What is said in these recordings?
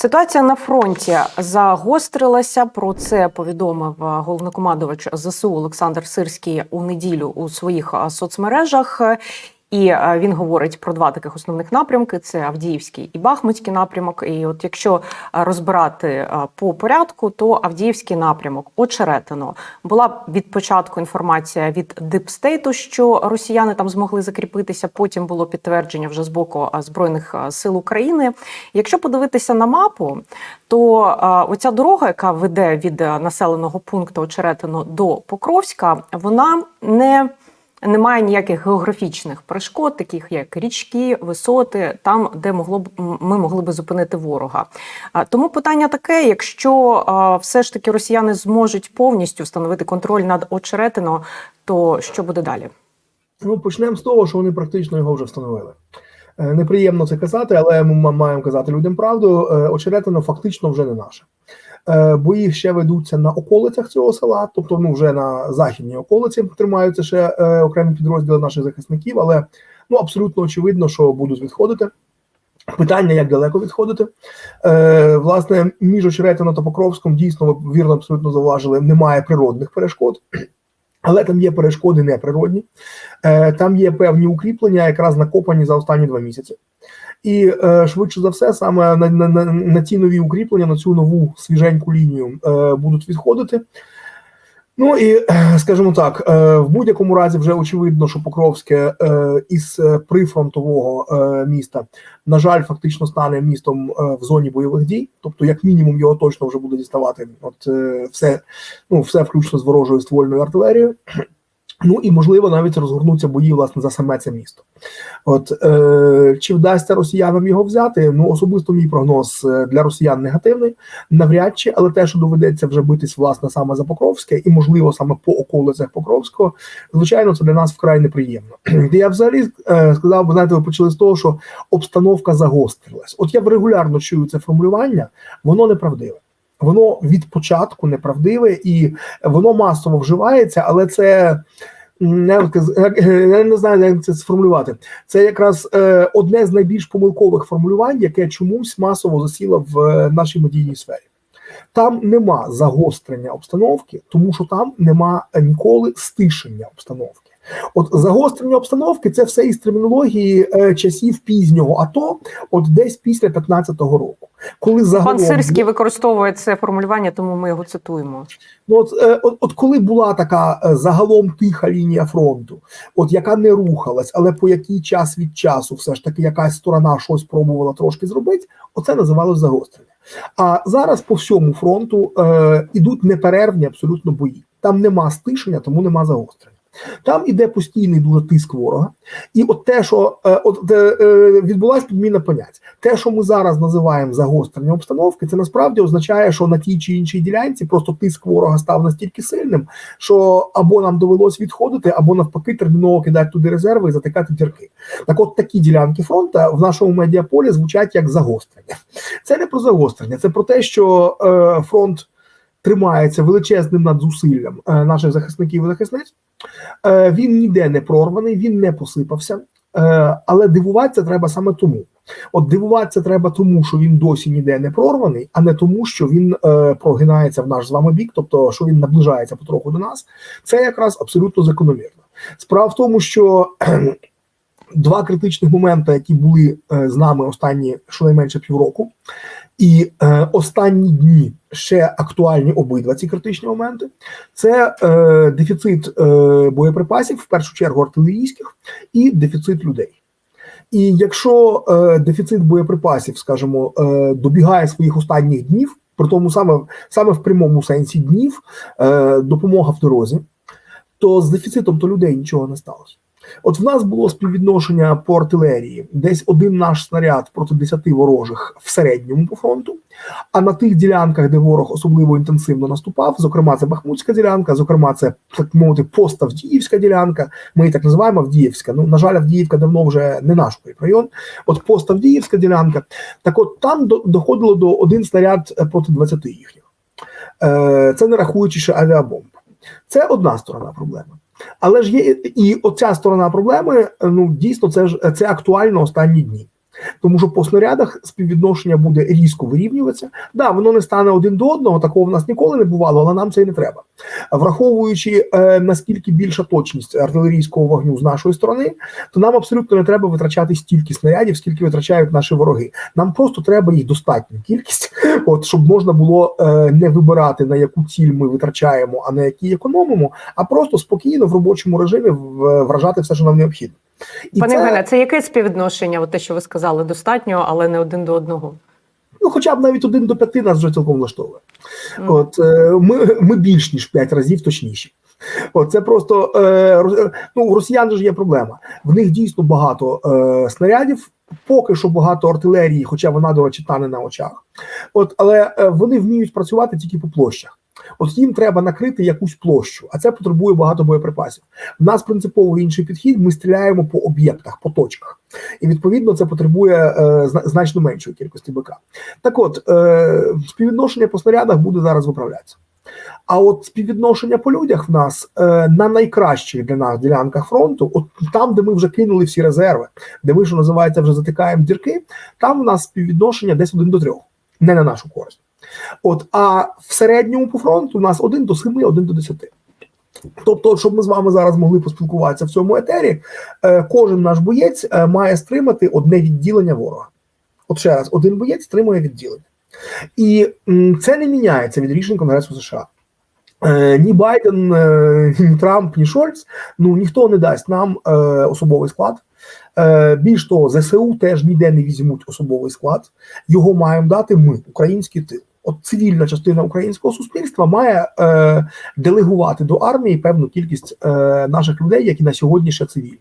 Ситуація на фронті загострилася. Про це повідомив е, головнокомандувач ЗСУ Олександр Сирський у неділю у своїх е, соцмережах. І е, він говорить про два таких основних напрямки: це Авдіївський і Бахмутський напрямок. І от якщо е, розбирати е, по порядку, то Авдіївський напрямок очеретино була від початку інформація від Дипстейту, що росіяни там змогли закріпитися. Потім було підтвердження вже з боку збройних сил України. Якщо подивитися на мапу, то оця дорога, яка веде від населеного пункту Очеретино до Покровська, вона не немає ніяких географічних перешкод, таких як річки, висоти, там, де могло б ми могли би зупинити ворога. Тому питання таке: якщо все ж таки росіяни зможуть повністю встановити контроль над очеретино, то що буде далі? Ну, почнемо з того, що вони практично його вже встановили. Е, Неприємно це казати, але ми маємо казати людям правду. Е, Очеретино фактично вже не наше. Е, Бої ще ведуться на околицях цього села, тобто ну вже на західній околиці тримаються ще е, окремі підрозділи наших захисників, але ну абсолютно очевидно, що будуть відходити. Питання, як далеко відходити. Е, власне, між Очеретино та Покровськом дійсно ви вірно абсолютно зауважили, немає природних перешкод, але там є перешкоди неприродні. Е, Там є певні укріплення, якраз накопані за останні два місяці. І е, швидше за все, саме на, на, на, на ці нові укріплення, на цю нову свіженьку лінію е, будуть відходити. Ну і е, скажімо так, в будь-якому разі вже очевидно, що Покровське із прифронтового міста, на жаль, фактично стане містом в зоні бойових дій. Тобто, як мінімум, його точно вже буде діставати. От все, ну все включно з ворожою ствольною артилерією. Ну і можливо навіть розгорнуться бої власне за саме це місто. От е, чи вдасться росіянам його взяти? Ну особисто мій прогноз е, для росіян негативний, навряд чи, але те, що доведеться вже битись власне саме за Покровське, і можливо саме по околицях Покровського, звичайно, це для нас вкрай неприємно. Я взагалі е, сказав, би, знаєте, ви почали з того, що обстановка загострилась. От я регулярно чую це формулювання, воно неправдиве. Воно від початку неправдиве і воно масово вживається, але це я не знаю, як це сформулювати. Це якраз е, одне з найбільш помилкових формулювань, яке чомусь масово засіло в е, нашій медійній сфері. Там нема загострення обстановки, тому що там нема ніколи стишення обстановки. От загострення обстановки це все із термінології е, часів пізнього АТО, от десь після 15-го року, коли загалом Пан Сирський використовує це формулювання, тому ми його цитуємо. Ну, от, е, от, от коли була така е, загалом тиха лінія фронту, от яка не рухалась, але по який час від часу, все ж таки, якась сторона щось пробувала трошки зробити, оце називалось загострення. А зараз по всьому фронту е, ідуть неперервні абсолютно бої. Там нема стишення, тому нема загострення. Там іде постійний дуже тиск ворога, і от те, що е, от е, відбулася підміна понять, те, що ми зараз називаємо загострення обстановки, це насправді означає, що на тій чи іншій ділянці просто тиск ворога став настільки сильним, що або нам довелось відходити, або навпаки терміново кидати туди резерви і затикати дірки. Так, от такі ділянки фронту в нашому медіаполі звучать як загострення. Це не про загострення, це про те, що е, фронт тримається величезним надзусиллям наших захисників і захисниць. Е, він ніде не прорваний, він не посипався. Е, але дивуватися треба саме тому. От дивуватися треба тому, що він досі ніде не прорваний, а не тому, що він е, прогинається в наш з вами бік, тобто що він наближається потроху до нас. Це якраз абсолютно закономірно. Справа в тому, що два критичних моменти, які були е, з нами останні щонайменше півроку, і е, останні дні ще актуальні обидва ці критичні моменти. Це е, дефіцит боєприпасів, в першу чергу артилерійських, і дефіцит людей. І якщо дефіцит боєприпасів, скажімо, добігає своїх останніх днів, при тому саме, саме в прямому сенсі днів, допомога в дорозі, то з дефіцитом то людей нічого не сталося. От в нас було співвідношення по артилерії, десь один наш снаряд проти 10 ворожих в середньому по фронту. А на тих ділянках, де ворог особливо інтенсивно наступав, зокрема, це Бахмутська ділянка, зокрема, це так мовити поставдіївська ділянка. Ми її так називаємо Авдіївська. Ну на жаль, Авдіївка давно вже не наш район. От поставдіївська ділянка. Так, от там доходило до один снаряд е, проти 20 їхніх. Е, Це не рахуючи ще авіабомб. Це одна сторона проблеми. Але ж є і оця сторона проблеми. Ну дійсно, це ж це актуально останні дні. Тому що по снарядах співвідношення буде різко вирівнюватися. Да, воно не стане один до одного, такого в нас ніколи не бувало, але нам це і не треба. Враховуючи е, наскільки більша точність артилерійського вогню з нашої сторони, то нам абсолютно не треба витрачати стільки снарядів, скільки витрачають наші вороги. Нам просто треба їх достатню кількість, от щоб можна було е, не вибирати на яку ціль ми витрачаємо, а на які економимо, а просто спокійно в робочому режимі вражати все, що нам необхідно. І Пане це- Євгене, це яке співвідношення? От те, що ви сказали, достатньо, але не один до одного. Ну, хоча б навіть один до п'яти нас вже цілком влаштовує. Мгм. От е, ми, ми більш ніж п'ять разів точніші. От це просто е, ну, у росіян ж є проблема. В них дійсно багато е, снарядів, поки що багато артилерії, хоча вона, до речі, тане на очах. От, але е, вони вміють працювати тільки по площах. От їм треба накрити якусь площу, а це потребує багато боєприпасів. У нас принципово інший підхід. Ми стріляємо по об'єктах, по точках, і відповідно це потребує е, значно меншої кількості БК. Так от, е, співвідношення по снарядах буде зараз виправлятися. А от співвідношення по людях в нас е, на найкращих для нас ділянках фронту, от там, де ми вже кинули всі резерви, де ми, що називається, вже затикаємо дірки, там у нас співвідношення десь один до трьох, не на нашу користь. От, а в середньому по фронту у нас один до семи, один до десяти. Тобто, щоб ми з вами зараз могли поспілкуватися в цьому етері, е, кожен наш боєць е, має стримати одне відділення ворога. От ще раз, один боєць стримує відділення. І це не міняється від рішень Конгресу США. Е, ні Байден, ні Трамп, ні Шольц, ну ніхто не дасть нам особовий склад. Більш того, ЗСУ теж ніде не візьмуть особовий склад. Його маємо дати ми, український тил. От цивільна частина українського суспільства має е, делегувати до армії певну кількість е, наших людей, які на сьогодні ще цивільні.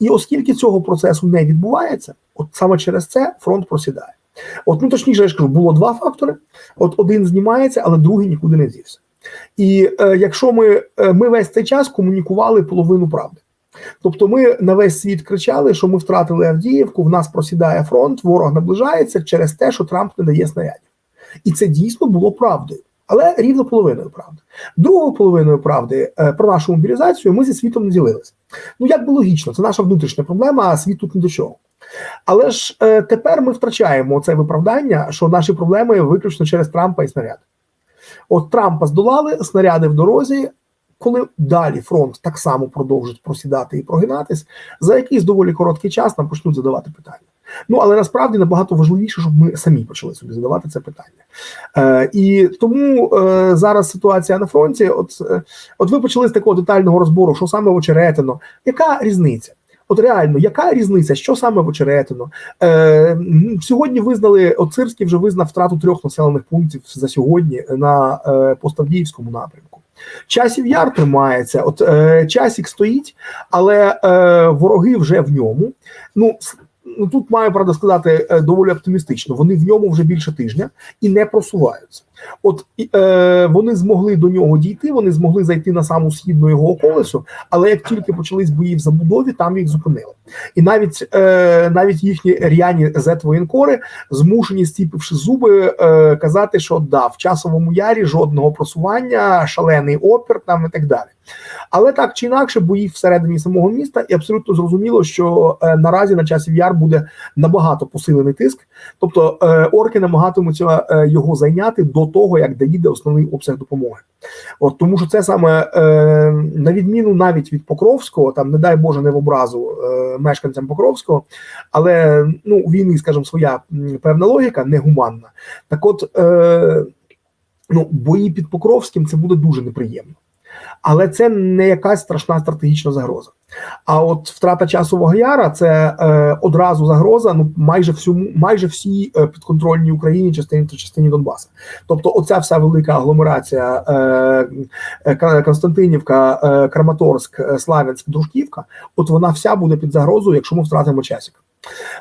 І оскільки цього процесу не відбувається, от саме через це фронт просідає. От, ну точніше, я ж кажу, було два фактори. От один знімається, але другий нікуди не зівся. І е, якщо ми, е, ми весь цей час комунікували половину правди. Тобто ми на весь світ кричали, що ми втратили Авдіївку, в нас просідає фронт, ворог наближається через те, що Трамп не дає снарядів. І це дійсно було правдою, але рівно половиною правди. Другою половиною правди е, про нашу мобілізацію ми зі світом не ділилися. Ну як би логічно, це наша внутрішня проблема, а світ тут ні до чого. Але ж е, тепер ми втрачаємо це виправдання, що наші проблеми виключно через Трампа і снаряди. От Трампа здолали, снаряди в дорозі. Коли далі фронт так само продовжить просідати і прогинатись, за якийсь доволі короткий час нам почнуть задавати питання. Ну але насправді набагато важливіше, щоб ми самі почали собі задавати це питання. Е, і тому е, зараз ситуація на фронті. От, е, от ви почали з такого детального розбору, що саме в очеретино. Яка різниця? От реально, яка різниця, що саме в? Е, сьогодні визнали, от Цирський вже визнав втрату трьох населених пунктів за сьогодні на е, Поставдіївському напрямку. Часів яр тримається, от е, часік стоїть, але е, вороги вже в ньому. Ну, ну тут маю правда сказати е, доволі оптимістично. Вони в ньому вже більше тижня і не просуваються. От е, вони змогли до нього дійти, вони змогли зайти на саму східну його околицю, але як тільки почались бої в забудові, там їх зупинили. І навіть е, навіть їхні р'яні зет-воєнкори змушені, стіпивши зуби, е, казати, що да, в часовому ярі жодного просування, шалений опір там і так далі. Але так чи інакше, бої всередині самого міста, і абсолютно зрозуміло, що е, наразі на часів яр буде набагато посилений тиск. Тобто е, орки намагатимуться е, його зайняти до того, як доїде основний обсяг допомоги. От тому, що це саме е, на відміну навіть від Покровського, там не дай Боже не в образу е, мешканцям Покровського, але ну у війни, скажімо, своя певна логіка негуманна. Так, от е, ну бої під Покровським це буде дуже неприємно. Але це не якась страшна стратегічна загроза. А от втрата часового яра це е, одразу загроза. Ну майже всьому, майже всі е, підконтрольній Україні частині та частині Донбасу. Тобто, оця вся велика агломерація е, е, Константинівка, е, Краматорськ, е, Славянськ, Дружківка. От вона вся буде під загрозою, якщо ми втратимо часик.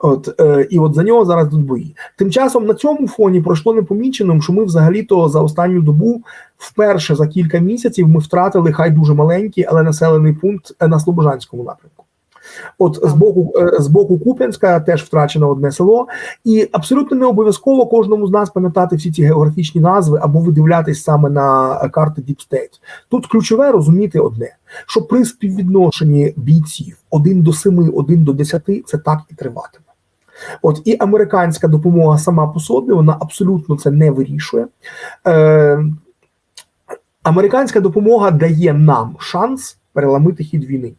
От е, і от за нього зараз тут бої. Тим часом на цьому фоні пройшло непоміченим, що ми взагалі-то за останню добу вперше за кілька місяців ми втратили хай дуже маленький, але населений пункт е, на Слобожанському напрямку. От з боку е, з боку Куп'янська теж втрачено одне село, і абсолютно не обов'язково кожному з нас пам'ятати всі ці географічні назви або видивлятись саме на карти Deep State. Тут ключове розуміти одне: що при співвідношенні бійців 1 до 7, 1 до 10 це так і триватиме. От і американська допомога сама по собі вона абсолютно це не вирішує. Е, Американська допомога дає нам шанс переламити хід війни.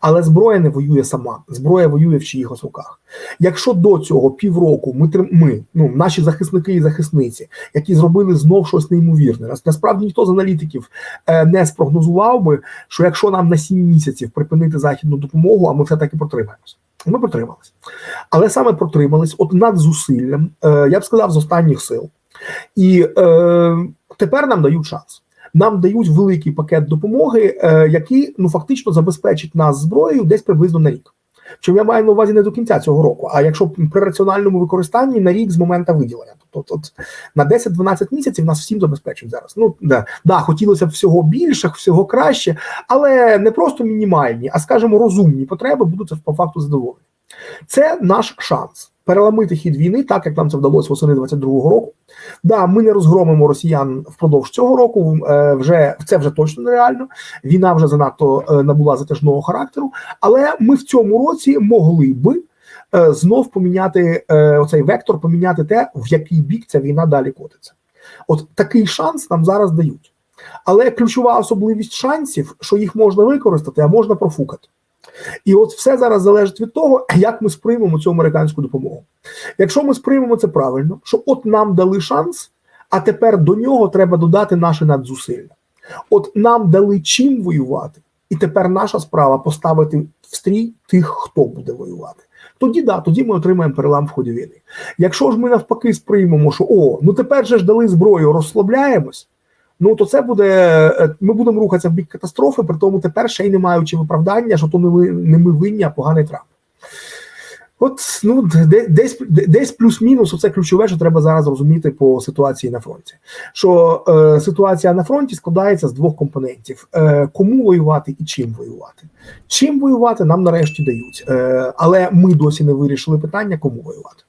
Але зброя не воює сама, зброя воює в чиїхось руках. Якщо до цього півроку ми ми, ну наші захисники і захисниці, які зробили знов щось неймовірне, насправді ніхто з аналітиків е, не спрогнозував би, що якщо нам на 7 місяців припинити західну допомогу, а ми все таки протримаємося. Ми протрималися. Але саме протримались от над зусиллям, е, я б сказав, з останніх сил. І е, тепер нам дають шанс. Нам дають великий пакет допомоги, е, який ну фактично забезпечить нас зброєю десь приблизно на рік. Чим я маю на увазі не до кінця цього року, а якщо при раціональному використанні на рік з моменту виділення. Тобто, от, на 10-12 місяців нас всім забезпечують зараз. Ну да, да, хотілося б всього більше, всього краще, але не просто мінімальні, а скажімо, розумні потреби будуть по факту задоволені. Це наш шанс переламити хід війни, так як нам це вдалося восени 22-го року. Да, ми не розгромимо росіян впродовж цього року. е, Вже це вже точно нереально. Війна вже занадто е, набула затяжного характеру. Але ми в цьому році могли би е, знов поміняти оцей вектор, поміняти те, в який бік ця війна далі котиться. От такий шанс нам зараз дають. Але ключова особливість шансів, що їх можна використати, а можна профукати. І от все зараз залежить від того, як ми сприймемо цю американську допомогу. Якщо ми сприймемо це правильно, що от нам дали шанс, а тепер до нього треба додати наші надзусилля. От нам дали чим воювати, і тепер наша справа поставити в стрій тих, хто буде воювати. Тоді да, тоді ми отримаємо перелам в ході війни. Якщо ж ми навпаки сприймемо, що о, ну тепер же ж дали зброю, розслабляємось. Ну то це буде. е, Ми будемо рухатися в бік катастрофи, при тому тепер ще й не маючи виправдання, що то не ми не ми винні, а поганий Трамп. От ну десь десь плюс-мінус, оце ключове, що треба зараз розуміти по ситуації на фронті. Що е, ситуація на фронті складається з двох компонентів: е, кому воювати і чим воювати. Чим воювати нам нарешті дають, е, але ми досі не вирішили питання, кому воювати.